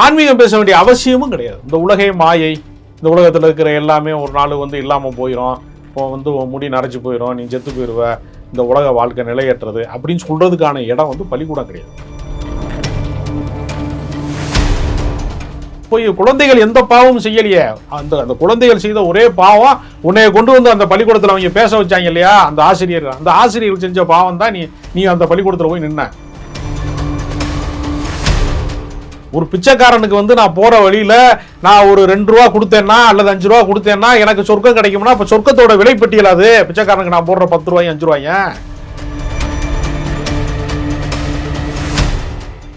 ஆன்மீகம் பேச வேண்டிய அவசியமும் கிடையாது. இந்த உலகே மாயை. இந்த உலகத்தில் இருக்கிற எல்லாமே ஒரு நாள் வந்து இல்லாமல் போயிடும் இப்போ வந்து உன் முடி நரைச்சி போயிடும் நீ செத்து போயிடுவ இந்த உலக வாழ்க்கை நிலையற்றது அப்படின்னு சொல்றதுக்கான இடம் வந்து பள்ளிக்கூடம் கிடையாது. போய் குழந்தைகள் எந்த பாவமும் செய்யலையே. அந்த அந்த குழந்தைகள் செய்த ஒரே பாவம் உன்னைய கொண்டு வந்து அந்த பள்ளிக்கூடத்தில் அவங்க பேச வச்சாங்க இல்லையா? அந்த ஆசிரியர் அந்த ஆசிரியர்கள் செஞ்ச பாவம் தான் நீ நீ அந்த பள்ளிக்கூடத்தில் போய் நின்ன. ஒரு பிச்சைக்காரனுக்கு வந்து நான் போற வழியில நான் ஒரு ரெண்டு ரூபா கொடுத்தேன்னா அல்லது அஞ்சு ரூபா கொடுத்தேன்னா எனக்கு சொர்க்கம் கிடைக்கும்னா இப்போ சொர்க்கத்தோட விலைப்பட்டியல் அது. பிச்சைக்காரனுக்கு நான் போடுற பத்து ரூபாய் அஞ்சு ரூபாய்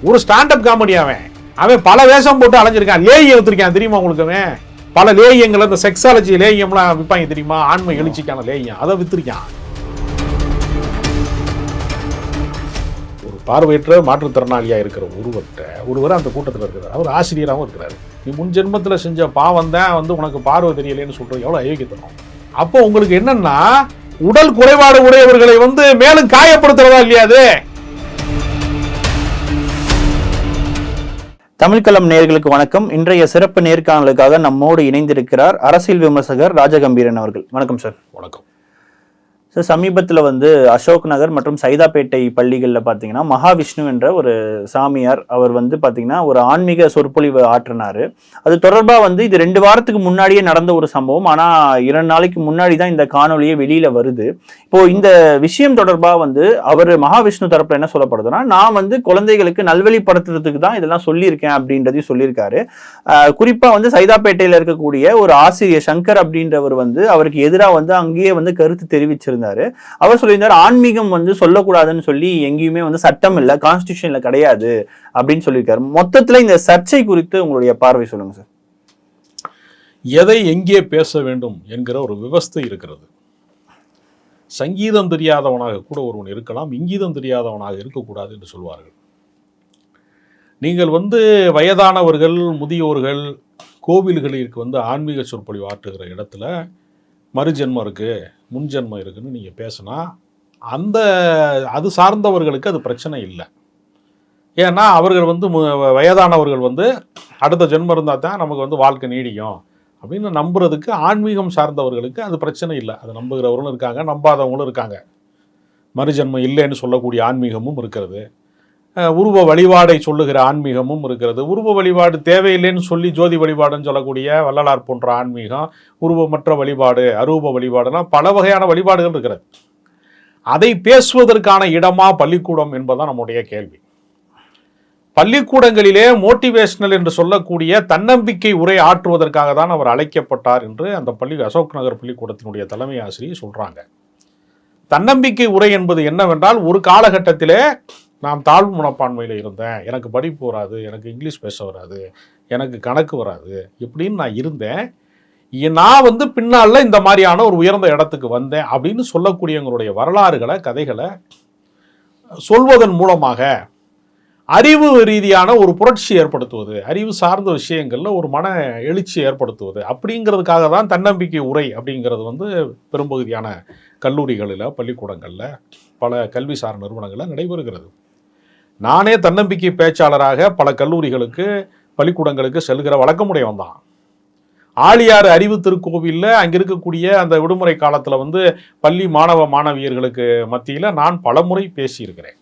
ஒரு ஸ்டாண்டப் காமெடி அவன். அவன் பல வேஷம் போட்டு அலைஞ்சிருக்கான். லேகியம் எடுத்திருக்கான் தெரியுமா உங்களுக்கு அவன்? பல லேகியங்கள் இந்த செக்ஸாலஜி லேகியம்லாம் விற்பாங்க தெரியுமா? ஆண்மை எழுச்சிக்கான லேயம் அதை விற்றுருக்கான் பார்வையற்ற மாற்றுத்திறனாளியா இருக்கிற ஒருவர்கிட்ட ஒருவர் அந்த கூட்டத்தில் இருக்கிறார். அவர் ஆசிரியராகவும் இருக்கிறாரு. நீ முன் ஜென்மத்தில் செஞ்ச பாவம் தான் வந்து உனக்கு பார்வை தெரியலைன்னு சொல்றது எவ்வளோ அயோக்கியத்தனம். அப்போ உங்களுக்கு என்னன்னா உடல் குறைபாடு உடையவர்களை வந்து மேலும் காயப்படுத்துறதா இல்லையா அது? தமிழ்களம் நேயர்களுக்கு வணக்கம். இன்றைய சிறப்பு நேர்காணலுக்காக நம்மோடு இணைந்திருக்கிறார் அரசியல் விமர்சகர் ராஜகம்பீரன் அவர்கள். வணக்கம் சார். வணக்கம். ஸோ சமீபத்தில் வந்து அசோக் நகர் மற்றும் சைதாப்பேட்டை பள்ளிகளில் பார்த்தீங்கன்னா மகாவிஷ்ணு என்ற ஒரு சாமியார் அவர் வந்து பார்த்தீங்கன்னா ஒரு ஆன்மீக சொற்பொழிவு ஆற்றினார். அது தொடர்பாக வந்து இது ரெண்டு வாரத்துக்கு முன்னாடியே நடந்த ஒரு சம்பவம். ஆனால் இரண்டு நாளைக்கு முன்னாடி தான் இந்த காணொலியே வெளியில் வருது. இப்போது இந்த விஷயம் தொடர்பாக வந்து அவர் மகாவிஷ்ணு தரப்பில் என்ன சொல்லப்படுதுன்னா நான் வந்து குழந்தைகளுக்கு நல்வழிப்படுத்துறதுக்கு தான் இதெல்லாம் சொல்லியிருக்கேன் அப்படின்றதையும் சொல்லியிருக்காரு. குறிப்பாக வந்து சைதாப்பேட்டையில் இருக்கக்கூடிய ஒரு ஆசிரியர் சங்கர் அப்படின்றவர் வந்து அவருக்கு எதிராக வந்து அங்கேயே வந்து கருத்து தெரிவிச்சிருந்தார். அவர் சொல்லியிருந்தார் ஆன்மீகம் வந்து சொல்லக்கூடாதுன்னு சொல்லி எங்கேயுமே வந்து சட்டம் இல்லை கான்ஸ்டியூஷன்ல கிடையாது அப்படின்னு சொல்லியிருக்காரு. மொத்தத்துல இந்த சர்ச்சை குறித்து உங்களுடைய பார்வை சொல்லுங்க சார். எதை எங்கே பேச வேண்டும் என்கிற ஒரு விவஸ்தை இருக்கிறது. சங்கீதம் தெரியாதவனாக கூட ஒருவன் இருக்கலாம் இங்கீதம் தெரியாதவனாக இருக்கக்கூடாது என்று சொல்வார்கள். நீங்கள் வந்து வயதானவர்கள் முதியோர்கள் கோவில்களிற்கு வந்து ஆன்மீக சொற்பொழிவு ஆற்றுகிற இடத்துல மறுஜென்மம் இருக்கு முன்ஜென்மம் இருக்குன்னு நீங்கள் பேசினா அந்த அது சார்ந்தவர்களுக்கு அது பிரச்சனை இல்லை. ஏன்னா அவர்கள் வந்து மு- வயதானவர்கள் வந்து அடுத்த ஜென்மம் இருந்தால் தான் நமக்கு வந்து வாழ்க்கை நீடிக்கும். அப்படின்னு நம்புறதுக்கு ஆன்மீகம் சார்ந்தவர்களுக்கு அது பிரச்சனை இல்லை. அது நம்புகிறவர்களும் இருக்காங்க நம்பாதவங்களும் இருக்காங்க. மறுஜென்மம் இல்லைன்னு சொல்லக்கூடிய ஆன்மீகமும் இருக்கிறது. உருவ வழிபாடை சொல்லுகிற ஆன்மீகமும் இருக்கிறது. உருவ வழிபாடு தேவையில்லைன்னு சொல்லி ஜோதி வழிபாடுன்னு சொல்லக்கூடிய வள்ளலார் போன்ற ஆன்மீகம் உருவமற்ற வழிபாடு அரூப வழிபாடுலாம் பல வகையான வழிபாடுகள் இருக்கிறது. அதை பேசுவதற்கான இடமா பள்ளிக்கூடம் என்பதுதான் நம்முடைய கேள்வி. பள்ளிக்கூடங்களிலே மோட்டிவேஷனல் என்று சொல்லக்கூடிய தன்னம்பிக்கை உரை ஆற்றுவதற்காக தான் அவர் அழைக்கப்பட்டார் என்று அந்த பள்ளி அசோக் நகர் பள்ளிக்கூடத்தினுடைய தலைமை ஆசிரியர் சொல்கிறாங்க தன்னம்பிக்கை உரை என்பது என்னவென்றால் ஒரு காலகட்டத்திலே நான் தாழ்வு மனப்பான்மையில் இருந்தேன். எனக்கு படிப்பு வராது எனக்கு இங்கிலீஷ் பேச வராது எனக்கு கணக்கு வராது இப்படின்னு நான் இருந்தேன். நான் வந்து பின்னால் இந்த மாதிரியான ஒரு உயர்ந்த இடத்துக்கு வந்தேன் அப்படின்னு சொல்லக்கூடியவங்களுடைய வரலாறுகளை கதைகளை சொல்வதன் மூலமாக அறிவு ரீதியான ஒரு புரட்சி ஏற்படுத்துவது அறிவு சார்ந்த விஷயங்களில் ஒரு மன எழுச்சி ஏற்படுத்துவது அப்படிங்கிறதுக்காக தான் தன்னம்பிக்கை உரை அப்படிங்கிறது வந்து பெரும்பகுதியான கல்லூரிகளில் பள்ளிக்கூடங்களில் பல கல்விசார் நிறுவனங்களில் நடைபெறுகிறது. நானே தன்னம்பிக்கை பேச்சாளராக பல கல்லூரிகளுக்கு பள்ளிக்கூடங்களுக்கு செல்கிற வழக்கமுடையவன் தான் ஆழியாறு அறிவு திருக்கோவிலில் அங்கே இருக்கக்கூடிய அந்த விடுமுறை காலத்தில் வந்து பள்ளி மாணவ மாணவியர்களுக்கு மத்தியில் நான் பலமுறை பேசியிருக்கிறேன்.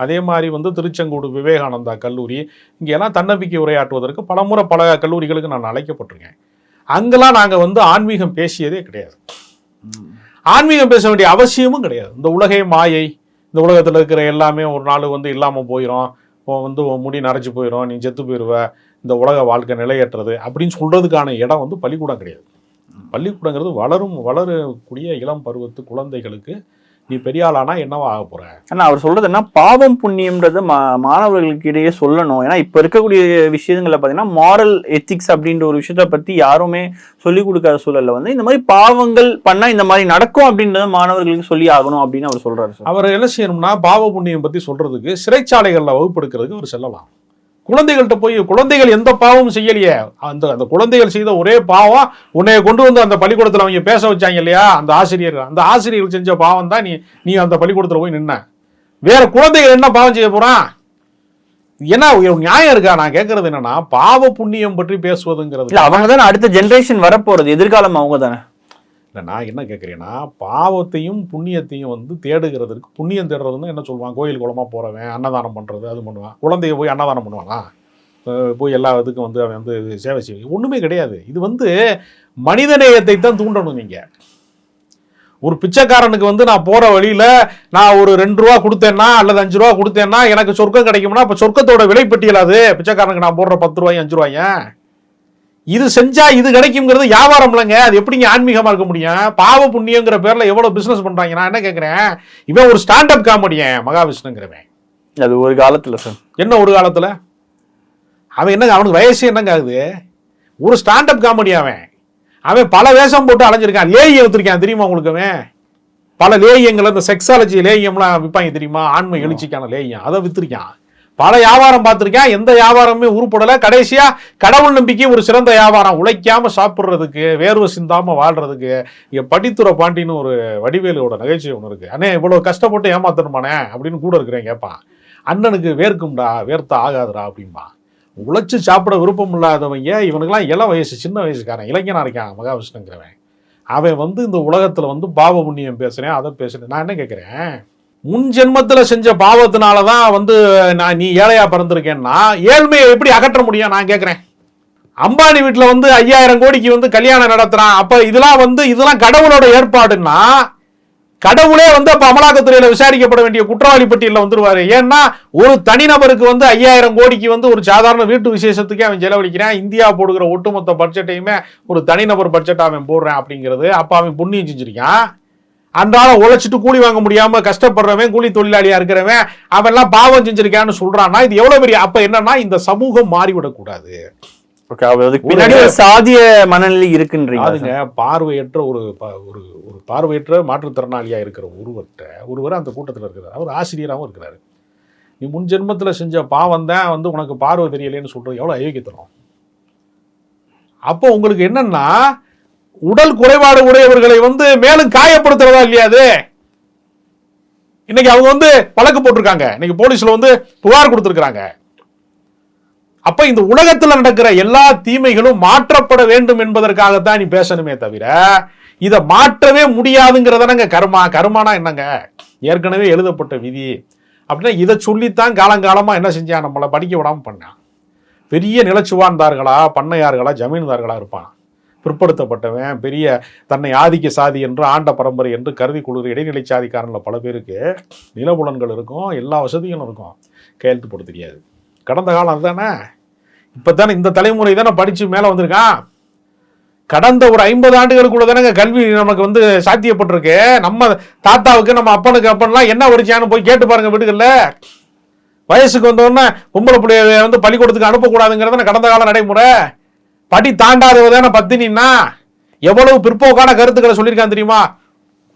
அதே மாதிரி வந்து திருச்செங்கோடு விவேகானந்தா கல்லூரி இங்கெல்லாம் தன்னம்பிக்கை உரையாற்றுவதற்கு பலமுறை பல கல்லூரிகளுக்கு நான் அழைக்கப்பட்டிருக்கேன். அங்கெல்லாம் நாங்கள் வந்து ஆன்மீகம் பேசியதே கிடையாது. ஆன்மீகம் பேச வேண்டிய அவசியமும் கிடையாது. இந்த உலகே மாயை இந்த உலகத்தில் இருக்கிற எல்லாமே ஒரு நாள் வந்து இல்லாமல் போயிடும் உன் வந்து உன் முடி நரைச்சி போயிடும் நீ செத்து போயிடுவ இந்த உலக வாழ்க்கை நிலையற்றது அப்படின்னு சொல்கிறதுக்கான இடம் வந்து பள்ளிக்கூடம் கிடையாது. பள்ளிக்கூடங்கிறது வளரும் வளரக்கூடிய இளம் பருவத்து குழந்தைகளுக்கு நீ பெரிய ஆளானா என்னவா ஆக போற? ஆனா அவர் சொல்றது என்ன? பாவம் புண்ணியம்ன்றத மா- மாணவர்களுக்கு இடையே சொல்லணும். ஏன்னா இப்ப இருக்கக்கூடிய விஷயங்கள்ல பாத்தீங்கன்னா மாரல் எத்திக்ஸ் அப்படின்ற ஒரு விஷயத்த பத்தி யாருமே சொல்லிக் கொடுக்காத சூழல்ல வந்து இந்த மாதிரி பாவங்கள் பண்ணா இந்த மாதிரி நடக்கும் அப்படின்றத மாணவர்களுக்கு சொல்லி ஆகணும் அப்படின்னு அவர் சொல்றாரு அவர் என்ன செய்யணும்னா பாவ புண்ணியம் பத்தி சொல்றதுக்கு சிறைச்சாலைகளில் வகுப்பெடுக்கிறதுக்கு அவர் செல்லலாம். குழந்தைகள்கிட்ட போய் குழந்தைகள் எந்த பாவமும் செய்யலையே. அந்த அந்த குழந்தைகள் செய்த ஒரே பாவம் உன்னைய கொண்டு வந்து அந்த பள்ளிக்கூடத்தில் அவங்க பேச வச்சாங்க இல்லையா? அந்த ஆசிரியர் அந்த ஆசிரியர்கள் செஞ்ச பாவம் தான் நீ நீ அந்த பள்ளிக்கூடத்தில் போய் நின்ன. வேற குழந்தைகள் என்ன பாவம் செய்ய போறான் என்ன நியாயம் இருக்கா? நான் கேட்கறது என்னன்னா பாவ புண்ணியம் பற்றி பேசுவதுங்கிறது. அவங்க தானே அடுத்த ஜென்ரேஷன் வரப்போறது. எதிர்காலம் அவங்க தானே இல்லை நான் என்ன கேட்குறேன்னா பாவத்தையும் புண்ணியத்தையும் வந்து தேடுகிறதுக்கு புண்ணியம் தேடுறதுன்னு என்ன சொல்லுவான் கோயில் குளமாக போகிறவன் அன்னதானம் பண்ணுறது அது பண்ணுவான். குழந்தைய போய் அன்னதானம் பண்ணுவானா? போய் எல்லா இதுக்கும் வந்து அவன் வந்து சேவை செய்வான். ஒன்றுமே கிடையாது. இது வந்து மனிதநேயத்தை தான் தூண்டணும் நீங்கள் ஒரு பிச்சைக்காரனுக்கு வந்து நான் போகிற வழியில் நான் ஒரு ரெண்டு ரூபா கொடுத்தேன்னா அல்லது அஞ்சு ரூபா கொடுத்தேன்னா எனக்கு சொர்க்கம் கிடைக்கும்னா இப்போ சொர்க்கத்தோட விலைப்பட்டியல் அது. பிச்சைக்காரனுக்கு நான் போடுற பத்து ரூபாய் அஞ்சு ரூபாயும். இது செஞ்சா இது கிடைக்குங்கிறது வியாபாரம் இல்லைங்க. அது எப்படிங்க ஆன்மீகமா இருக்க முடியும்? பாவ புண்ணியங்கிற பேர்ல எவ்வளவு பிசினஸ் பண்றாங்க? நான் என்ன கேட்கிறேன் இவன் ஒரு ஸ்டாண்ட் அப் காமெடியன் மகாவிஷ்ணுங்கிறவன். அது ஒரு காலத்துல சார் என்ன ஒரு காலத்துல? அவன் என்னங்க அவனுக்கு வயசு என்னங்க ஆகுது? ஒரு ஸ்டாண்ட் அப் காமெடி அவன். அவன் பல வேஷம் போட்டு அலைஞ்சிருக்கான். லேயம் எடுத்திருக்கான் தெரியுமா உங்களுக்கு அவன்? பல லேயங்கள் இந்த செக்ஸாலஜி லேயம்லாம் விற்பாங்க தெரியுமா? ஆண்மை எழுச்சிக்கான லேயம் அதை வித்திருக்கான். பல வியாபாரம் பார்த்துருக்கேன். எந்த வியாபாரமே உருப்படலை. கடைசியாக கடவுள் நம்பிக்கை ஒரு சிறந்த வியாபாரம். உழைக்காமல் சாப்பிட்றதுக்கு வேர்வை சிந்தாமல் வாழ்கிறதுக்கு இங்கே படித்துறை பாண்டின்னு ஒரு வடிவேலோட நிகழ்ச்சி ஒன்று இருக்கு. அண்ணே இவ்வளோ கஷ்டப்பட்டு ஏமாத்தணுமானே அப்படின்னு கூட இருக்கிறேன் கேட்பான் அண்ணனுக்கு வேர்க்கும்டா வேர்த்தா ஆகாதுடா அப்படின்பா உழைச்சி சாப்பிட விருப்பம் இல்லாதவங்க இவனுக்கெல்லாம் இள வயசு சின்ன வயசுக்காரன் இளைஞனாக இருக்கான் மகாவிஷ்ணுங்கிறவன். அவன் வந்து இந்த உலகத்தில் வந்து பாவ புண்ணியம் பேசுகிறேன் அதை பேசுகிறேன் நான் என்ன கேட்குறேன் முன் ஜென்மத்தில் செஞ்ச பாவத்தினால தான் வந்து நான் நீ ஏழையாக பிறந்திருக்கேன்னா ஏழ்மையை எப்படி அகற்ற முடியும்? நான் கேட்குறேன் அம்பானி வீட்டில் வந்து ஐயாயிரம் கோடிக்கு வந்து கல்யாணம் நடத்துகிறான் அப்போ இதெல்லாம் வந்து இதெல்லாம் கடவுளோட ஏற்பாடுன்னா கடவுளே வந்து அப்போ அமலாக்கத்துறையில் விசாரிக்கப்பட வேண்டிய குற்றவாளி பட்டியலில் வந்துடுவார் ஏன்னா ஒரு தனிநபருக்கு வந்து ஐயாயிரம் கோடிக்கு வந்து ஒரு சாதாரண வீட்டு விசேஷத்துக்கே அவன் செலவழிக்கிறான். இந்தியா போடுகிற ஒட்டுமொத்த பட்ஜெட்டையுமே ஒரு தனிநபர் பட்ஜெட் அவன் போடுறேன் அப்படிங்கிறது அப்போ அவன் புண்ணியம் செஞ்சிருக்கான். அன்றாட உழைச்சிட்டு கூலி வாங்க முடியாம கஷ்டப்படுறவன் கூலி தொழிலாளியா இருக்கிறவன் அவன்லாம் பாவம் செஞ்சிருக்கான்னு சொல்றான்னா இது எவ்வளவு பெரிய அப்ப என்னன்னா இந்த சமூகம் மாறிவிடக்கூடாது. சாதிய மனநிலை இருக்குன்றீங்க. அதுங்க பார்வையற்ற ஒரு ஒரு ஒரு பார்வையற்ற மாற்றுத்திறனாளியா இருக்கிற ஒருவர்கிட்ட ஒருவர் அந்த கூட்டத்தில் இருக்கிறார். அவர் ஆசிரியராகவும் இருக்கிறாரு. நீ முன் ஜென்மத்தில் செஞ்ச பாவம் தான் வந்து உனக்கு பார்வை தெரியலைன்னு சொல்றது எவ்வளோ அயோக்கியத்தனம். அப்போ உங்களுக்கு என்னன்னா உடல் குறைபாடு உடையவர்களை வந்து மேலும் காயப்படுத்துறதா இல்லையா அது? இன்னைக்கு அவங்க வந்து வழக்கு போட்டிருக்காங்க. இன்னைக்கு போலீஸ்ல வந்து புகார் கொடுத்துருக்காங்க அப்ப இந்த உலகத்தில் நடக்கிற எல்லா தீமைகளும் மாற்றப்பட வேண்டும் என்பதற்காகத்தான் நீ பேசணுமே தவிர இதை மாற்றவே முடியாதுங்கிறதானங்க கர்மா கர்மானா என்னங்க? ஏற்கனவே எழுதப்பட்ட விதி. அப்படின்னா இதை சொல்லித்தான் காலங்காலமாக என்ன செஞ்சான்? நம்மளை படிக்க விடாம பண்ணான். பெரிய நிலச்சுவார்ந்தார்களா பண்ணையார்களா ஜமீன்தார்களா இருப்பான். பிற்படுத்தப்பட்டவன் பெரிய தன்னை ஆதிக்க சாதி என்று ஆண்ட பரம்பரை என்று கருதி கொள்கிற இடைநிலை சாதிக்காரனில் பல பேருக்கு நிலபுலன்கள் இருக்கும் எல்லா வசதிகளும் இருக்கும். கையெழுத்து போட தெரியாது. கடந்த காலம் அதுதானே? இப்போ தானே இந்த தலைமுறை தானே படித்து மேலே வந்திருக்கான்? கடந்த ஒரு ஐம்பது ஆண்டுகளுக்குள்ள தானேங்க கல்வி நமக்கு வந்து சாத்தியப்பட்டிருக்கு. நம்ம தாத்தாவுக்கு நம்ம அப்பனுக்கு அப்பன்லாம் என்ன படிச்சான்னு போய் கேட்டு பாருங்க வீடுகளில் வயசுக்கு வந்தோடனே பொம்பளை பிள்ளைய வந்து பள்ளிக்கூடத்துக்கு அனுப்பக்கூடாதுங்கிறத கடந்த கால நடைமுறை? படி தாண்டாதவதான பத்தினா எவ்வளவு பிற்போக்கான கருத்துக்களை சொல்லியிருக்கான் தெரியுமா?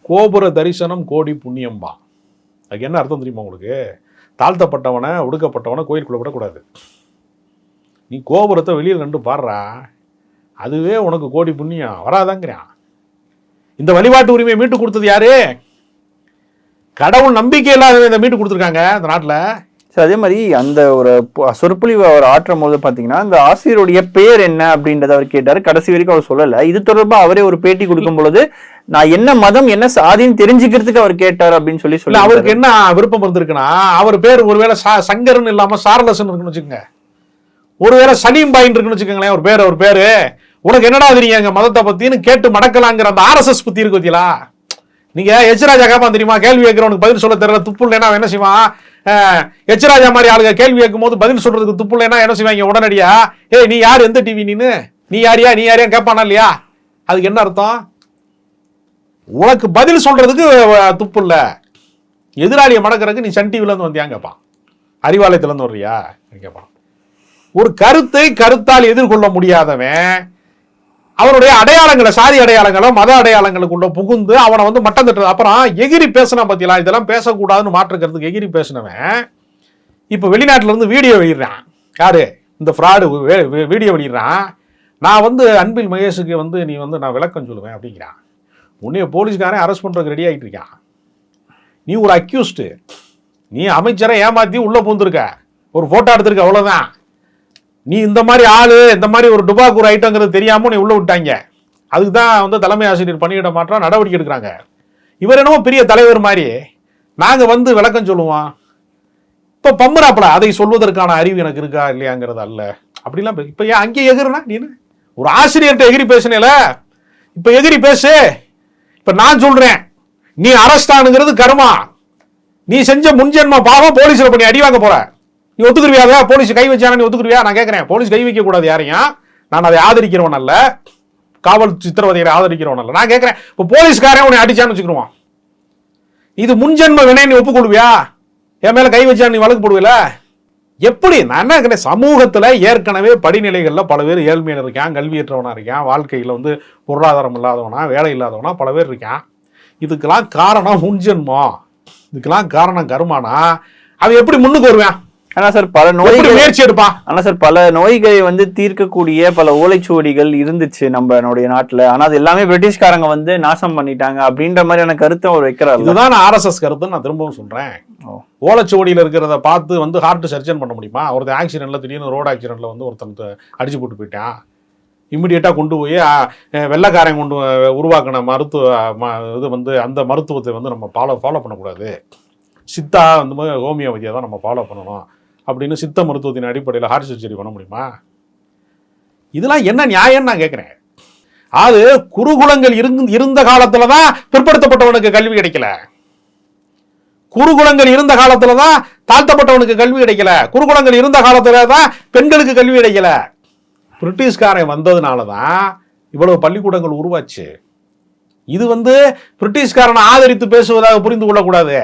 கோபுர தரிசனம் கோடி புண்ணியம்பா. அதுக்கு என்ன அர்த்தம் தெரியுமா உங்களுக்கு? தாழ்த்தப்பட்டவனை ஒடுக்கப்பட்டவனை கோயிலுக்குள்ள விடக்கூடாது. நீ கோபுரத்தை வெளியில் நின்று பாடுறா. அதுவே உனக்கு கோடி புண்ணியம். வராதாங்கிறான். இந்த வழிபாட்டு உரிமையை மீட்டு கொடுத்தது யாரு? கடவுள் நம்பிக்கை இல்லாத மீட்டு கொடுத்துருக்காங்க இந்த நாட்டில். So, அதே மாதிரி அந்த ஒரு சொற்பொழிவு அவர் ஆற்றும் போது பாத்தீங்கன்னா அந்த ஆசிரியருடைய பெயர் என்ன அப்படின்றத அவர் கேட்டாரு. கடைசி வரைக்கும் அவர் சொல்லல. இது தொடர்பா அவரே ஒரு பேட்டி கொடுக்கும் பொழுது நான் என்ன மதம் என்ன சாதின்னு தெரிஞ்சுக்கிறதுக்கு அவர் கேட்டார் அப்படின்னு சொல்லி சொல்லி அவருக்கு என்ன விருப்பம் இருந்திருக்குன்னா அவர் பேர் ஒருவேளை சா- சங்கரன் இல்லாம சாரலசன் இருக்குன்னு வச்சுக்கோங்க. ஒருவேளை சலீம் பாயின் இருக்குன்னு வச்சுக்கோங்களேன் ஒரு பேர் ஒரு பேரு. உனக்கு என்னடா தெரியும் எங்க மதத்தை பத்தின்னு கேட்டு மடக்கலாங்கிற அந்த ஆர்எஸ்எஸ் பத்தி இருக்கு பத்தியா நீங்க எச்ராஜா கேட்பான் தெரியுமா? கேள்வி கேட்கிறவனுக்கு பதில் சொல்ல தெரியல துப்பு இல்லைன்னா அவன் என்ன செய்வான்? எச்ராஜா மாதிரி ஆளுங்க கேள்வி கேட்கும் போது பதில் சொல்றதுக்கு துப்பு இல்லைன்னா என்ன செய்வாங்க? உடனடியா ஏய் நீ யார்? எந்த டிவி நீனு? நீ யாரியா? நீ யாரியா கேட்பானா இல்லையா? அதுக்கு என்ன அர்த்தம்? உனக்கு பதில் சொல்றதுக்கு துப்பு இல்லை எதிராளியை மடக்கிறதுக்கு நீ சன் டிவிலேருந்து வந்தியான்னு கேட்பான் அறிவாலயத்துலேருந்து வர்றியா? கேட்பான் ஒரு கருத்தை கருத்தால் எதிர்கொள்ள முடியாதவன் அவனுடைய அடையாளங்களை சாதி அடையாளங்களோ மத அடையாளங்களுக்குள்ள புகுந்து அவனை வந்து மட்டம் தட்டுறது. அப்புறம் எகிரி பேசினா பார்த்தீங்களா இதெல்லாம் பேசக்கூடாதுன்னு மாற்றுக்கிறதுக்கு எகிரி பேசினவன் இப்போ வெளிநாட்டிலேருந்து வீடியோ வெளியிடுறான். யாரு? இந்த ஃப்ராடு வீடியோ வெளியிடுறான். நான் வந்து அன்பில் மகேஷுக்கு வந்து நீ வந்து நான் விளக்கம் சொல்லுவேன் அப்படிங்கிறான். உன்னைய போலீஸ்காரன் அரெஸ்ட் பண்ணுறதுக்கு ரெடி ஆகிட்டு இருக்கான். நீ ஒரு அக்யூஸ்டு நீ அமைச்சரை ஏமாற்றி உள்ளே பூந்துருக்க ஒரு ஃபோட்டோ எடுத்திருக்க அவ்வளோதான் நீ இந்த மாதிரி ஆளு இந்த மாதிரி ஒரு டுபாக்கு ஒரு ஐட்டங்கிறது தெரியாமல் நீ உள்ளே விட்டாங்க. அதுக்கு தான் வந்து தலைமை ஆசிரியர் பணியிட மாற்றம் நடவடிக்கை எடுக்கிறாங்க. இவர் என்னமோ பெரிய தலைவர் மாதிரி. நாங்கள் வந்து விளக்கம் சொல்லுவோம். இப்போ பம்புறாப்பில் அதை சொல்வதற்கான அறிவு எனக்கு இருக்கா இல்லையாங்கிறது அல்ல. அப்படிலாம் இப்போ ஏன் அங்கே எகிறனா நீ ஒரு ஆசிரியர்கிட்ட எகிரி பேசுனேல இப்போ எகிரி பேசு. இப்போ நான் சொல்கிறேன் நீ அரஸ்டானுங்கிறது கருமா. கர்மா நீ செஞ்ச முன்ஜென்ம பாவம் போலீஸில் பண்ணி அடி வாங்க போகிற நீ ஒத்துக்குருவியா போலீஸ் கை வச்சானா நீ ஒத்துக்குருவியா? நான் கேட்கறேன் போலீஸ் கை வைக்க கூடாது யாரையும். நான் அதை ஆதரிக்கிறவன் அல்ல. காவல் சித்திரவதைகளை ஆதரிக்கிறவன் அல்ல. நான் கேட்கறேன் இப்போ போலீஸ்காரன் உன்னை அடிச்சான்னு வச்சுக்கிடுவான். இது முன்ஜென்ம வினை நீ ஒப்புக்கொள்வியா? என் மேல கை வச்சா நீ வழக்கு போடுவில? எப்படி? நான் என்ன கேட்கிறேன், சமூகத்தில் ஏற்கனவே படிநிலைகளில் பல பேர் ஏழ்மையில் இருக்கான் கல்வியற்றவனாக இருக்கான் வாழ்க்கையில் வந்து பொருளாதாரம் இல்லாதவனா வேலை இல்லாதவனா பல பேர் இருக்கான். இதுக்கெல்லாம் காரணம் முன்ஜென்மம் இதுக்கெல்லாம் காரணம் கருமானா? அவன் எப்படி முன்னுக்கு வருவான்? ஆனா சார் பல நோய்கள் முயற்சி எடுப்பான் ஆனா சார் பல நோய்களை வந்து தீர்க்கக்கூடிய பல ஓலைச்சுவடிகள் இருந்துச்சு நம்மளுடைய நாட்டுல. ஆனா அது எல்லாமே பிரிட்டிஷ்காரங்க வந்து நாசம் பண்ணிட்டாங்க அப்படின்ற மாதிரியான கருத்தை அவர் வைக்கிறாரு இதுதான் ஆர்எஸ்எஸ் கருத்து நான் திரும்பவும் சொல்றேன். ஓலைச்சுவடியில் இருக்கிறத பார்த்து வந்து ஹார்ட் சர்ஜன் பண்ண முடியுமா? ஒருத்தன் ஆக்சிடென்ட்ல திடீர்னு ரோடு ஆக்சிடென்ட்ல வந்து ஒருத்தன் அடிச்சு போட்டு போயிட்டான். இம்மிடியேட்டா கொண்டு போய் வெள்ளைக்காரன் கொண்டு உருவாக்கின மருத்துவ ம- இது வந்து அந்த மருத்துவத்தை வந்து நம்ம ஃபாலோ ஃபாலோ பண்ணக்கூடாது. சித்தா வந்து ஹோமியோபதியை தான் நம்ம ஃபாலோ பண்ணணும். அப்படின்னு சித்த மருத்துவத்தின் அடிப்படையில் ஹார்ட் சர்ஜரி பண்ண முடியுமா? இதெல்லாம் என்ன நியாயம்னு நான் கேட்குறேன் அது குருகுலங்கள் இருந்து இருந்த காலத்தில் தான் பிற்படுத்தப்பட்டவனுக்கு கல்வி கிடைக்கல. குருகுலங்கள் இருந்த காலத்தில் தான் தாழ்த்தப்பட்டவனுக்கு கல்வி கிடைக்கல. குருகுலங்கள் இருந்த காலத்தில் தான் பெண்களுக்கு கல்வி கிடைக்கல. பிரிட்டிஷ்காரன் வந்ததுனால தான் இவ்வளவு பள்ளிக்கூடங்கள் உருவாச்சு. இது வந்து பிரிட்டிஷ்காரனை ஆதரித்து பேசுவதாக புரிந்து கொள்ளக்கூடாது.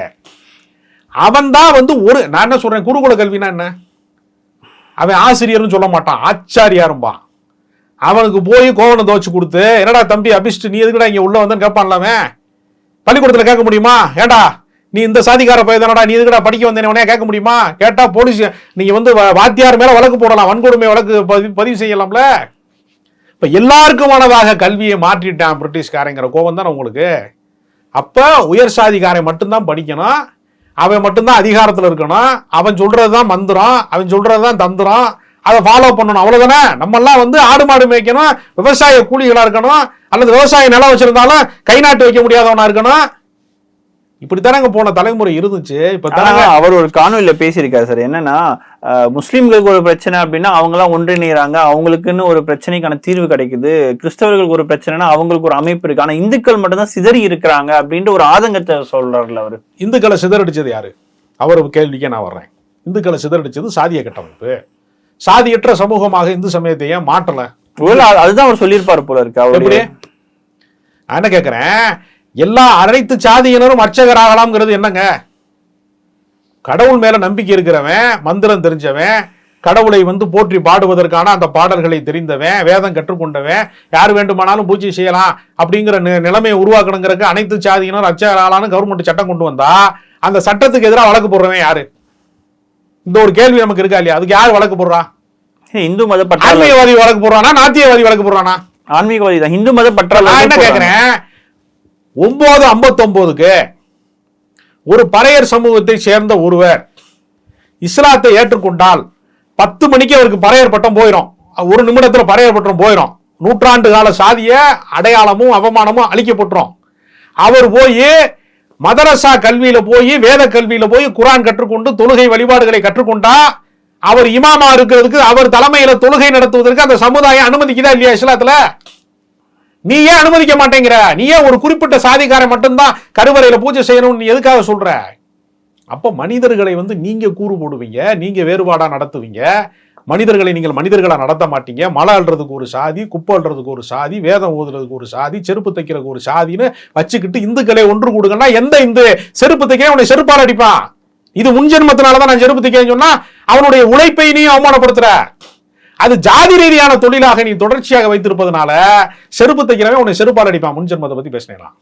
அவன் தான் வந்து ஒரு நான் என்ன சொல்றேன் குருகுல கல்வினா என்ன? அவன் ஆசிரியர்னு சொல்ல மாட்டான் ஆச்சாரியாரும்பான் அவனுக்கு போய் கோவணம் துவச்சு கொடுத்து என்னடா தம்பி அபிஷ்ட் நீ எதுக்குடா இங்கே உள்ள வந்தேன்னு கேட்பான்ல அவன்? கேட்க முடியுமா? ஏடா நீ இந்த சாதிக்கார பையதானடா நீ எதுக்குடா படிக்க வந்தேன் உடனே கேட்க முடியுமா? கேட்டா போலீஸ் நீங்க வந்து வ- வாத்தியார் மேல வழக்கு போடலாம் வன்கொடுமை வழக்கு பதிவு பதிவு செய்யலாம்ல? இப்ப எல்லாருக்குமானதாக கல்வியை மாற்றிட்டான் பிரிட்டிஷ்காரங்கிற கோபம் தானே உங்களுக்கு? அப்ப உயர் சாதிக்காரை மட்டும்தான் படிக்கணும் அவன் மட்டும்தான் அதிகாரத்தில் இருக்கணும். அவன் சொல்கிறது தான் மந்திரம் அவன் சொல்கிறது தான் தந்திரம். அதை ஃபாலோ பண்ணணும். அவ்வளோதானே நம்மெல்லாம் வந்து ஆடு மாடு மேய்க்கணும் விவசாய கூலிகளாக இருக்கணும் அல்லது விவசாய நிலம் வச்சிருந்தாலும் கை நாட்டு வைக்க முடியாதவனாக இருக்கணும். இப்படித்தானங்க போன தலைமுறை இருந்துச்சு. இப்ப அவர் ஒரு காணொலியில பேசியிருக்காரு சார். என்னன்னா முஸ்லிம்களுக்கு ஒரு பிரச்சனை அப்படின்னா அவங்க எல்லாம் ஒன்றிணைறாங்க அவங்களுக்குன்னு ஒரு பிரச்சனைக்கான தீர்வு கிடைக்குது. கிறிஸ்தவர்களுக்கு ஒரு பிரச்சனைனா அவங்களுக்கு ஒரு அமைப்பு இருக்கு. ஆனா இந்துக்கள் மட்டும்தான் சிதறி இருக்கிறாங்க அப்படின்ற ஒரு ஆதங்கத்தை சொல்றாருல அவரு. இந்துக்களை சிதறடிச்சது யாரு? அவர் கேள்விக்கே நான் வர்றேன். இந்துக்களை சிதறடிச்சது சாதிய கட்டமைப்பு. சாதியற்ற சமூகமாக இந்து சமயத்தை ஏன் மாற்றல? அதுதான் அவர் சொல்லியிருப்பாரு போல இருக்கு. அவரு நான் என்ன கேட்கிறேன் எல்லா அனைத்து சாதியினரும் அர்ச்சகராகலாம்ங்கிறது என்னங்க? கடவுள் மேல நம்பிக்கை இருக்கிறவன் மந்திரம் தெரிஞ்சவன் கடவுளை வந்து போற்றி பாடுவதற்கான அந்த பாடல்களை தெரிந்தவன் வேதம் கற்றுக்கொண்டவன் யார் வேண்டுமானாலும் பூஜை செய்யலாம் அப்படிங்கிற நிலைமையை உருவாக்கணுங்கிறதுக்கு அனைத்து சாதியினரும் அர்ச்சகராகலாம்னு கவர்மெண்ட் சட்டம் கொண்டு வந்தா அந்த சட்டத்துக்கு எதிராக வழக்கு போடுறவன் யாரு? இந்த ஒரு கேள்வி நமக்கு இருக்கா இல்லையா? அதுக்கு யார் வழக்கு போடுறா? இந்து மத ஆன்மீகவாதி வழக்கு போடுறானா நாத்தியவாதி வழக்கு போடுறானா? ஆன்மீகவாதி தான். இந்து மத நான் பற்றாளர் என்ன கேக்குறேன்? ஒம்பது ஐம்பத்தொம்போதுக்கு ஒரு பறையர் சமூகத்தை சேர்ந்த ஒருவர் இஸ்லாத்தை ஏற்றுக்கொண்டால் பத்து மணிக்கு அவருக்கு பறையர் பட்டம் போயிடும் ஒரு நிமிடத்தில் பறையர் பட்டம் போயிடும் நூற்றாண்டு கால சாதிய அடையாளமும் அவமானமும் அழிக்கப்பட்டுரும். அவர் போய் மதரசா கல்வியில போய் வேத கல்வியில போய் குரான் கற்றுக்கொண்டு தொழுகை வழிபாடுகளை கற்றுக்கொண்டா அவர் இமாமா இருக்கிறதுக்கு அவர் தலைமையில தொழுகை நடத்துவதற்கு அந்த சமுதாயம் அனுமதிக்குதா இல்லையா இஸ்லாத்துல? நீ ஏன் அனுமதிக்க மாட்டேங்கிற. நீ ஏன் ஒரு குறிப்பிட்ட சாதிக்காரன் மட்டும்தான் கருவறையில பூஜை செய்யணும்னு எதுக்காக சொல்ற? அப்ப மனிதர்களை வந்து நீங்க கூறு போடுவீங்க நீங்க வேறுபாடா நடத்துவீங்க. மனிதர்களை நீங்கள் மனிதர்களா நடத்த மாட்டீங்க. மலை அள்ளுறதுக்கு ஒரு சாதி குப்பை அள்ளுறதுக்கு ஒரு சாதி வேதம் ஓதுறதுக்கு ஒரு சாதி செருப்பு தைக்கிறதுக்கு ஒரு சாதின்னு வச்சுக்கிட்டு இந்துக்களை ஒன்று கொடுங்கன்னா எந்த இந்து செருப்பு தைக்க உன்னை செருப்பால் அடிப்பான்? இது முன்ஜென்மத்தினாலதான் நான் செருப்பு தைக்கிறேன்னு சொன்னா அவனுடைய உழைப்பை நீ அவமானப்படுத்துற. அது ஜாதி ரீதியான தொழிலாக நீ தொடர்ச்சியாக வைத்திருப்பதனால செருப்பு தைக்கிறவன் உன்னை செருப்பால் அடிப்பான். முன்ஜென்மத்தை பத்தி பேசினேன்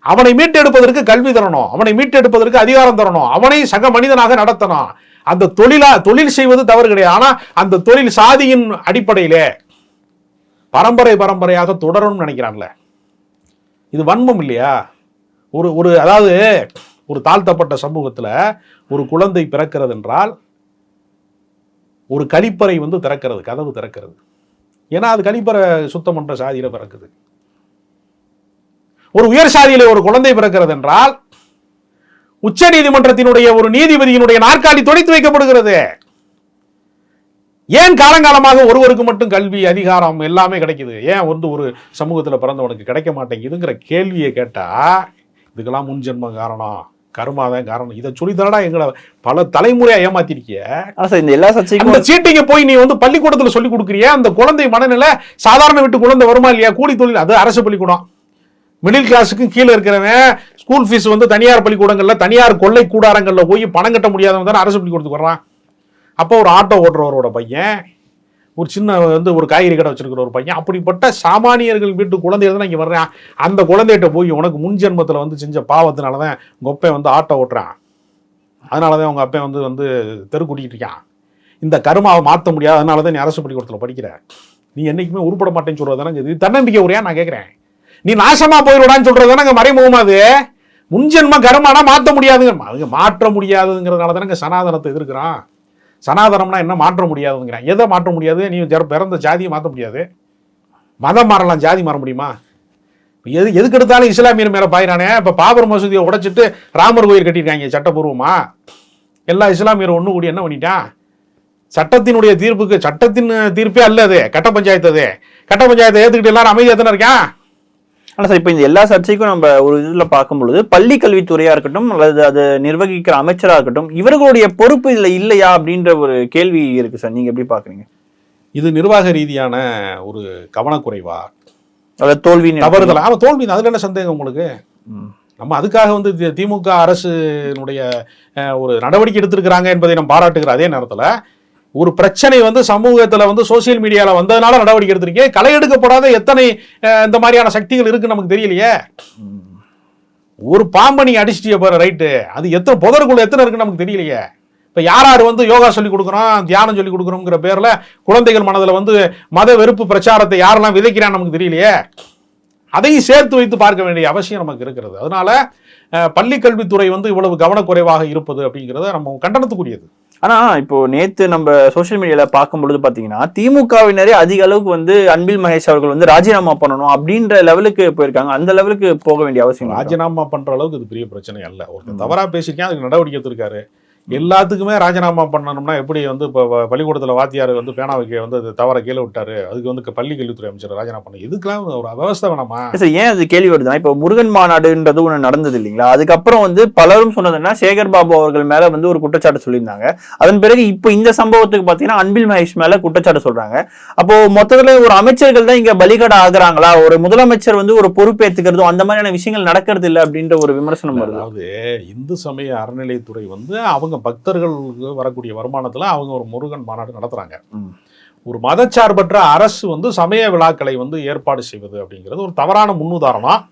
அவனை மீட்டெடுப்பதற்கு கல்வி தரணும். அவனை மீட்டெடுப்பதற்கு அதிகாரம் தரணும். அவனை சக மனிதனாக நடத்தணும். அந்த தொழிலா தொழில் செய்வது தவறு கிடையாது. ஆனா அந்த தொழில் சாதியின் அடிப்படையிலே பரம்பரை பரம்பரையாக தொடரும்னு நினைக்கிறான்ல. இது வன்மம் இல்லையா? ஒரு ஒரு அதாவது ஒரு தாழ்த்தப்பட்ட சமூகத்தில் ஒரு குழந்தை பிறக்கிறது என்றால் ஒரு கழிப்பறை வந்து திறக்கிறது கதவு திறக்கிறது. ஏன்னா அது கழிப்பறை சுத்தம் பண்ணுற சாதியில பிறக்குது. ஒரு உயர் சாதியில ஒரு குழந்தை பிறக்கிறது என்றால் உச்ச நீதிமன்றத்தினுடைய ஒரு நீதிபதியினுடைய நாற்காலி தொலைத்து வைக்கப்படுகிறது. ஏன் காலங்காலமாக ஒருவருக்கு மட்டும் கல்வி அதிகாரம் எல்லாமே கிடைக்குது? ஏன் வந்து ஒரு சமூகத்தில் பிறந்தவனுக்கு கிடைக்க மாட்டேங்குதுங்கிற கேள்வியை கேட்டால் இதுக்கெல்லாம் முன்ஜென்ம காரணம். காரணம் கருமாதான் காரணம். இதை சொல்லித்தரடா எங்களை பல தலைமுறையா ஏமாத்திருக்கிய. சார் இந்த எல்லா சர்ச்சைக்கும் சீட்டிங்க போய் நீ வந்து பள்ளிக்கூடத்துல சொல்லி கொடுக்குறிய அந்த குழந்தை மனநிலை சாதாரண வீட்டு குழந்தை வருமா இல்லையா? கூலி தொழில் அது அரசு பள்ளிக்கூடம். மிடில் கிளாஸுக்கும் கீழே இருக்கிறவன் ஸ்கூல் ஃபீஸ் வந்து தனியார் பள்ளிக்கூடங்கள்ல தனியார் கொள்ளை கூடாரங்கள்ல போய் பணம் கட்ட முடியாதவன் தானே அரசு பள்ளிக்கூடத்துக்கு வர்றான். அப்போ ஒரு ஆட்டோ ஓட்டுறவரோட பையன் ஒரு சின்ன வந்து ஒரு காய்கறி கடை வச்சிருக்கிற ஒரு பையன். அப்படிப்பட்ட சாமானியர்கள் வீட்டு குழந்தைகள் தான் இங்கே வர்றான். அந்த குழந்தைகிட்ட போய் உனக்கு முன் ஜென்மத்தில் வந்து செஞ்ச பாவத்தினால தான் உங்கள் அப்பன் வந்து ஆட்டோ ஓட்டுறான். அதனால தான் உங்கள் அப்பன் வந்து வந்து தெரு கூட்டிகிட்டு இருக்கான். இந்த கருமாவை மாற்ற முடியாது. அதனால தான் நீ அரசு பள்ளிக்கூடத்தில் படிக்கிற. நீ என்றைக்குமே உருப்பட மாட்டேன்னு சொல்கிறது தானே இது. தன்னம்பிக்கை உரையா நான் கேட்குறேன் நீ நாசமாக போயிடுவான்னு சொல்கிறது தானே மறைமுகமா அது? முன்ஜென்ம கருமானா மாற்ற முடியாதுங்க. அதுங்க மாற்ற முடியாதுங்கிறதுனால தானே சனாதனத்தை எதிர்க்கிறான். சனாதனம்னா என்ன? மாற்ற முடியாதுங்கிறேன். எதை மாற்ற முடியாது? நீ ஜர- பிறந்த ஜாதியை மாற்ற முடியாது. மதம் மாறலாம் ஜாதி மாற முடியுமா? எது எதுக்கு எடுத்தாலும் இஸ்லாமியர் மேலே பாயிறானே? இப்போ பாபர் மசூதியை உடைச்சிட்டு ராமர் கோயில் கட்டியிருக்காங்க சட்டப்பூர்வமாக எல்லா இஸ்லாமியரும் ஒன்று கூடி என்ன பண்ணிட்டான்? சட்டத்தினுடைய தீர்ப்புக்கு சட்டத்தின் தீர்ப்பே அல்ல அது. கட்ட பஞ்சாயத்து அது. கட்ட பஞ்சாயத்தை ஏற்றுக்கிட்டு எல்லாரும் அமைதியாக தானே இருக்கான்? ஆனா சார் இப்போ இந்த எல்லா சர்ச்சைக்கும் நம்ம ஒரு இதுல பார்க்கும் பொழுது பள்ளி கல்வித்துறையா இருக்கட்டும் அல்லது அது நிர்வகிக்கிற அமைச்சரா இருக்கட்டும் இவர்களுடைய பொறுப்பு இதுல இல்லையா அப்படின்ற ஒரு கேள்வி இருக்கு சார். நீங்க எப்படி பாக்குறீங்க இது நிர்வாக ரீதியான ஒரு கவனக்குறைவா? அதாவது தோல்வி தவறுதல்? ஆமா தோல்வி. அதுல என்ன சந்தேகம் உங்களுக்கு? நம்ம அதுக்காக வந்து திமுக அரசுனுடைய ஒரு நடவடிக்கை எடுத்திருக்கிறாங்க என்பதை நம்ம பாராட்டுகிற அதே நேரத்துல ஒரு பிரச்சனை வந்து சமூகத்தில் வந்து சோசியல் மீடியாவில் வந்ததுனால நடவடிக்கை எடுத்திருக்கேன் களை எடுக்கப்படாத எத்தனை இந்த மாதிரியான சக்திகள் இருக்குன்னு நமக்கு தெரியலையே. ஒரு பாம்பை நீங்க அடிச்சிட்டிய பாரு ரைட்டு அது எத்தனை புதருக்குள்ள எத்தனை இருக்குன்னு நமக்கு தெரியலையே. இப்போ யார் யார் வந்து யோகா சொல்லி கொடுக்குறோம் தியானம் சொல்லி கொடுக்குறோங்கிற பேரில் குழந்தைகள் மனதில் வந்து மத வெறுப்பு பிரச்சாரத்தை யாரெல்லாம் விதைக்கிறான்னு நமக்கு தெரியலையே. அதையும் சேர்த்து வைத்து பார்க்க வேண்டிய அவசியம் நமக்கு இருக்கிறது. அதனால பள்ளி கல்வித்துறை வந்து இவ்வளவு கவனக்குறைவாக இருப்பது அப்படிங்கிறது நம்ம கண்டனத்துக்குரியது. ஆனா இப்போ நேத்து நம்ம சோசியல் மீடியால பார்க்கும் பொழுது பாத்தீங்கன்னா திமுகவினரே அதிக அளவுக்கு வந்து அன்பில் மகேஷ் அவர்கள் வந்து ராஜினாமா பண்ணணும் அப்படின்ற லெவலுக்கு போயிருக்காங்க. அந்த லெவலுக்கு போக வேண்டிய அவசியம் ராஜினாமா பண்ற அளவுக்கு இது பெரிய பிரச்சனை அல்ல. ஒருத்தர் தவறா பேசியிருக்கேன் அதுக்கு நடவடிக்கை எடுத்திருக்காரு. எல்லாத்துக்குமே ராஜினாமா பண்ணணும்னா எப்படி வந்து இப்போ பள்ளிக்கூடத்தில் வாத்தியார் வந்து பேனா வைக்க வந்து தவற கீழே விட்டாரு அதுக்கு வந்து பள்ளி கல்வித்துறை அமைச்சர் ராஜினாமா பண்ண இதுக்கெல்லாம் ஒரு விவசாய வேணாமா? சார் ஏன் அது கேள்வி வருதுன்னா இப்போ முருகன் மாநாடுன்றது ஒன்று நடந்தது இல்லைங்களா? அதுக்கப்புறம் வந்து பலரும் சொன்னதுன்னா சேகர் பாபு அவர்கள் மேல வந்து ஒரு குற்றச்சாட்டு சொல்லியிருந்தாங்க. அதன் பிறகு இப்போ இந்த சம்பவத்துக்கு பார்த்தீங்கன்னா அன்பில் மகேஷ் மேல குற்றச்சாட்டு சொல்றாங்க. அப்போ மொத்தத்துல ஒரு அமைச்சர்கள் தான் இங்க பலிகடா ஆகுறாங்களா? ஒரு முதலமைச்சர் வந்து ஒரு பொறுப்பேற்றுக்கிறதும் அந்த மாதிரியான விஷயங்கள் நடக்கிறது இல்லை அப்படின்ற ஒரு விமர்சனம் வருது. அதாவது இந்து சமய அறநிலைத்துறை வந்து அவங்க பக்தர்களுக்கு வரக்கூடிய வருமானத்துல அவங்க ஒரு முருகன் மாநாடு நடத்துறாங்க. ம். ஒரு மதச்சார்பற்ற அரசு வந்து சமய விழாக்களை வந்து ஏற்பாடு செய்வது அப்படிங்கிறது ஒரு தவறான முன்னுதாரணம்.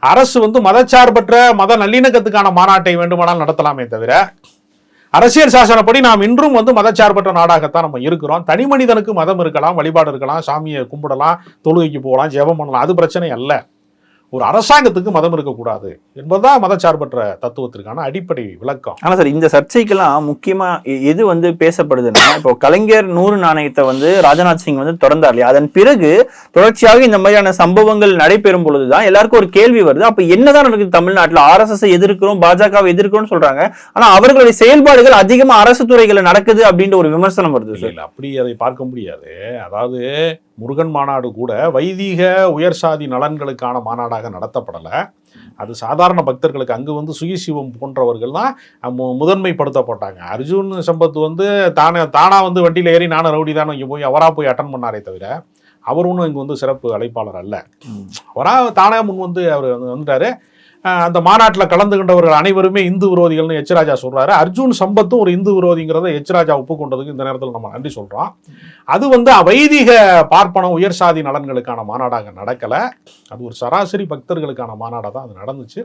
அரசு வந்து மதச்சார்பற்ற மத நல்லிணக்கத்துக்கான மாநாட்டை வேண்டுமானால் நடத்தலாமே தவிர அரசியல் சாசனப்படி நாம் இன்றும் வந்து மதச்சார்பற்ற நாடாகத்தான் நம்ம இருக்கிறோம். தனி மனிதனுக்கு மதம் இருக்கலாம் வழிபாடு இருக்கலாம் சாமியை கும்பிடலாம் தொழுகைக்கு போகலாம் ஜெபம் பண்ணலாம். அது பிரச்சனை அல்ல. ஒரு அரசாங்கத்துக்கு மதம் இருக்கக்கூடாது என்பதுதான் மதச்சார்பற்ற தத்துவத்திற்கான அடிப்படை விளக்கம். ஆனா சார் இந்த சர்ச்சைக்கெல்லாம் முக்கியமா எ- எது வந்து பேசப்படுதுன்னா இப்போ கலைஞர் நூறு நாணயத்தை வந்து ராஜ்நாத் சிங் வந்து திறந்தார் இல்லையா? அதன் பிறகு தொடர்ச்சியாக இந்த மாதிரியான சம்பவங்கள் நடைபெறும் பொழுதுதான் எல்லாருக்கும் ஒரு கேள்வி வருது. அப்ப என்னதான் நடக்குது தமிழ்நாட்டுல? ஆர்எஸ்எஸ் எதிர்க்கிறோம் பாஜகவை எதிர்க்கிறோம்னு சொல்றாங்க. ஆனா அவர்களுடைய செயல்பாடுகள் அதிகமா அரசு துறைகளை நடக்குது அப்படின்ற ஒரு விமர்சனம் வருது சார். இல்ல அப்படி அதை பார்க்க முடியாது. அதாவது முருகன் மாநாடு கூட வைதீக உயர் சாதி நலன்களுக்கான மாநாடாக நடத்தப்படல. அது சாதாரண பக்தர்களுக்கு அங்கு வந்து சுயசிவம் போன்றவர்கள் தான் மு- முதன்மைப்படுத்தப்பட்டாங்க. அர்ஜுன் சம்பத் வந்து தானே தானா வந்து வண்டியில ஏறி நானும் ரவுடி தான் இங்கே போய் அவரா போய் அட்டன் பண்ணாரே தவிர அவர் ஒன்றும் இங்கே வந்து சிறப்பு அழைப்பாளர் அல்ல. அவரா தானே முன் வந்து அவர் வந்து வந்துட்டாரு. அந்த மாநாட்டில் கலந்துகின்றவர்கள் அனைவருமே இந்து விரோதிகள்னு எச் ராஜா சொல்றாரு. அர்ஜுன் சம்பத்தும் ஒரு இந்து விரோதிங்கிறத எச் ராஜா ஒப்புக்கொண்டதுக்கு இந்த நேரத்தில் நம்ம நன்றி சொல்றோம். அது வந்து வைதிக பார்ப்பனம் உயர் சாதி நலன்களுக்கான மாநாடாக நடக்கல. அது ஒரு சராசரி பக்தர்களுக்கான மாநாடாக தான் அது நடந்துச்சு.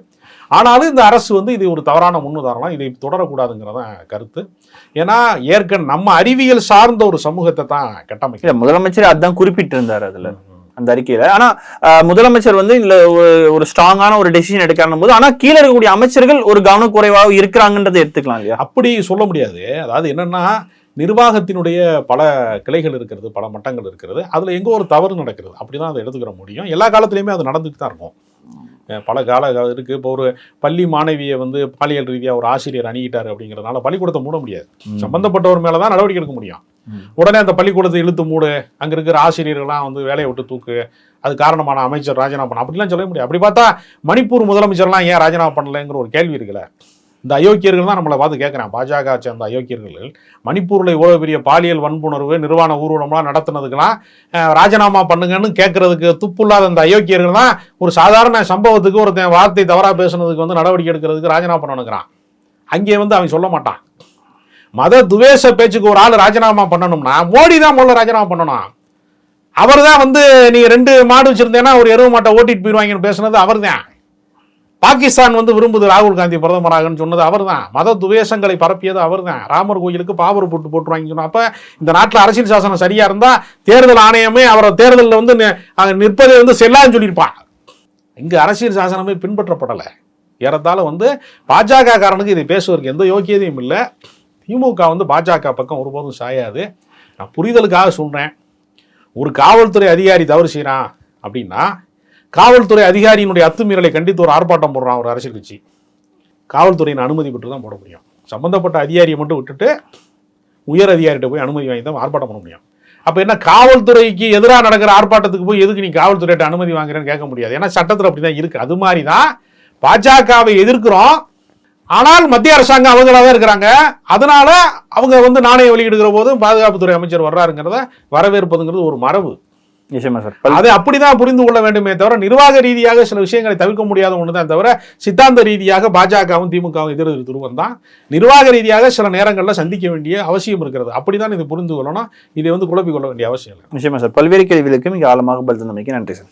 ஆனாலும் இந்த அரசு வந்து இது ஒரு தவறான முன்னுதாரணம். இதை தொடரக்கூடாதுங்கிறதான் கருத்து. ஏன்னா ஏற்கனவே நம்ம அறிவியல் சார்ந்த ஒரு சமூகத்தை தான் கட்டமைக்க முதலமைச்சர் அதான் குறிப்பிட்டிருந்தார் அதுல. அந்த அறிக்கையில. ஆனா அஹ், முதலமைச்சர் வந்து இதுல ஒரு ஸ்ட்ராங்கான ஒரு டெசிஷன் எடுக்கணும் போது ஆனா கீழே இருக்கக்கூடிய அமைச்சர்கள் ஒரு கவனக்குறைவாக இருக்கிறாங்கன்றதை எடுத்துக்கலாம் இல்லையா? அப்படி சொல்ல முடியாது. அதாவது என்னன்னா நிர்வாகத்தினுடைய பல கிளைகள் இருக்கிறது பல மட்டங்கள் இருக்கிறது. அதில் எங்கோ ஒரு தவறு நடக்கிறது. அப்படி தான் அதை எடுத்துக்கிற முடியும். எல்லா காலத்துலேயுமே அது நடந்துட்டு தான் இருக்கும் பல கால இருக்குது இப்போ ஒரு பள்ளி மாணவியை வந்து பாலியல் ரீதியாக ஒரு ஆசிரியர் அணுகிட்டார் அப்படிங்கிறதுனால பள்ளிக்கூடத்தை மூட முடியாது. சம்பந்தப்பட்டவர் மேலே தான் நடவடிக்கை எடுக்க முடியும். உடனே அந்த பள்ளிக்கூடத்தை இழுத்து மூடு. அங்கே இருக்கிற ஆசிரியர்கள்லாம் வந்து வேலையை விட்டு தூக்கு. அது காரணமான அமைச்சர் ராஜினாமா பண்ண அப்படிலாம் சொல்ல முடியாது. அப்படி பார்த்தா மணிப்பூர் முதலமைச்சர்லாம் ஏன் ராஜினாமா பண்ணலைங்கிற ஒரு கேள்வி இருக்குல்ல. இந்த அயோக்கியர்கள் தான் நம்மளை பார்த்து கேட்குறேன். பாஜக சேர்ந்த அயோக்கியர்கள் மணிப்பூரில் இவ்வளோ பெரிய பாலியல் வன்புணர்வு நிர்வாண ஊர்வலம்லாம் நடத்துனதுக்கெல்லாம் ராஜினாமா பண்ணுங்கன்னு கேட்கறதுக்கு துப்புள்ளாத அந்த அயோக்கியர்கள் தான் ஒரு சாதாரண சம்பவத்துக்கு ஒருத்தன் வார்த்தை தவறாக பேசுனதுக்கு வந்து நடவடிக்கை எடுக்கிறதுக்கு ராஜினாமா பண்ணணுங்கிறான். அங்கே வந்து அவன் சொல்ல மாட்டான். மத துவேஷ பேச்சுக்கு ஒரு ஆள் ராஜினாமா பண்ணணும்னா மோடி தான் முதல்ல ராஜினாமா பண்ணணும். அவர் தான் வந்து நீ ரெண்டு மாடு வச்சிருந்தேன்னா ஒரு எருவு மாட்டை ஓட்டிட்டு போயிடுவாங்கன்னு பேசுனது அவர் தான். பாகிஸ்தான் வந்து விரும்புது ராகுல் காந்தி பிரதமராகன்னு சொன்னது அவர் தான். மத துவேஷங்களை பரப்பியது அவர் தான். ராமர் கோயிலுக்கு பாவர் போட்டு போட்டுருவாங்கன்னு சொன்னால் அப்போ இந்த நாட்டில் அரசியல் சாசனம் சரியாக இருந்தால் தேர்தல் ஆணையமே அவரை தேர்தலில் வந்து நி- நிற்பதை வந்து செல்லான்னு சொல்லியிருப்பான். இங்கே அரசியல் சாசனமே பின்பற்றப்படலை. ஏறத்தாலும் வந்து பாஜக காரனுக்கு இதை பேசுவதற்கு எந்த யோக்கியதையும் இல்லை. திமுக வந்து பாஜக பக்கம் ஒருபோதும் சாயாது. நான் புரிதலுக்காக சொல்கிறேன் ஒரு காவல்துறை அதிகாரி தவறு செய்கிறான் அப்படின்னா காவல்துறை அதிகாரியினுடைய அத்துமீறலை கண்டித்து ஒரு ஆர்ப்பாட்டம் போடுறான் ஒரு அரசியல் கட்சி. காவல்துறையின் அனுமதி பெற்று தான் போட முடியும். சம்பந்தப்பட்ட அதிகாரியை மட்டும் விட்டுட்டு உயர் அதிகாரிகிட்ட போய் அனுமதி வாங்கி தான் ஆர்ப்பாட்டம் பண்ண முடியும். அப்போ என்ன காவல்துறைக்கு எதிராக நடக்கிற ஆர்ப்பாட்டத்துக்கு போய் எதுக்கு நீ காவல்துறையிட்ட அனுமதி வாங்குறேன்னு கேட்க முடியாது. ஏன்னா சட்டத்தில் அப்படி தான் இருக்குது அது மாதிரி தான் பாஜகவை எதிர்க்கிறோம். ஆனால் மத்திய அரசாங்கம் அவங்களா தான் இருக்கிறாங்க. அதனால அவங்க வந்து நாணய வெளியிடுகிற போது பாதுகாப்புத்துறை அமைச்சர் வர்றாருங்கிறத வரவேற்பதுங்கிறது ஒரு மரபு. நிச்சயமா சார். அதை அப்படிதான் புரிந்து கொள்ள வேண்டுமே தவிர நிர்வாக ரீதியாக சில விஷயங்களை தவிர்க்க முடியாத ஒன்று தான் தவிர சித்தாந்த ரீதியாக பாஜகவும் திமுகவும் எதிர் துருவம் தான். நிர்வாக ரீதியாக சில நேரங்களில் சந்திக்க வேண்டிய அவசியம் இருக்கிறது. அப்படிதான் இது புரிந்து கொள்ளணும். இதை வந்து குழப்பிக் கொள்ள வேண்டிய அவசியம் இல்லை. நிச்சயமா சார். பல்வேறு கேள்விகளுக்கு மிக ஆழமாக பதில் தந்தமைக்கு நன்றி சார்.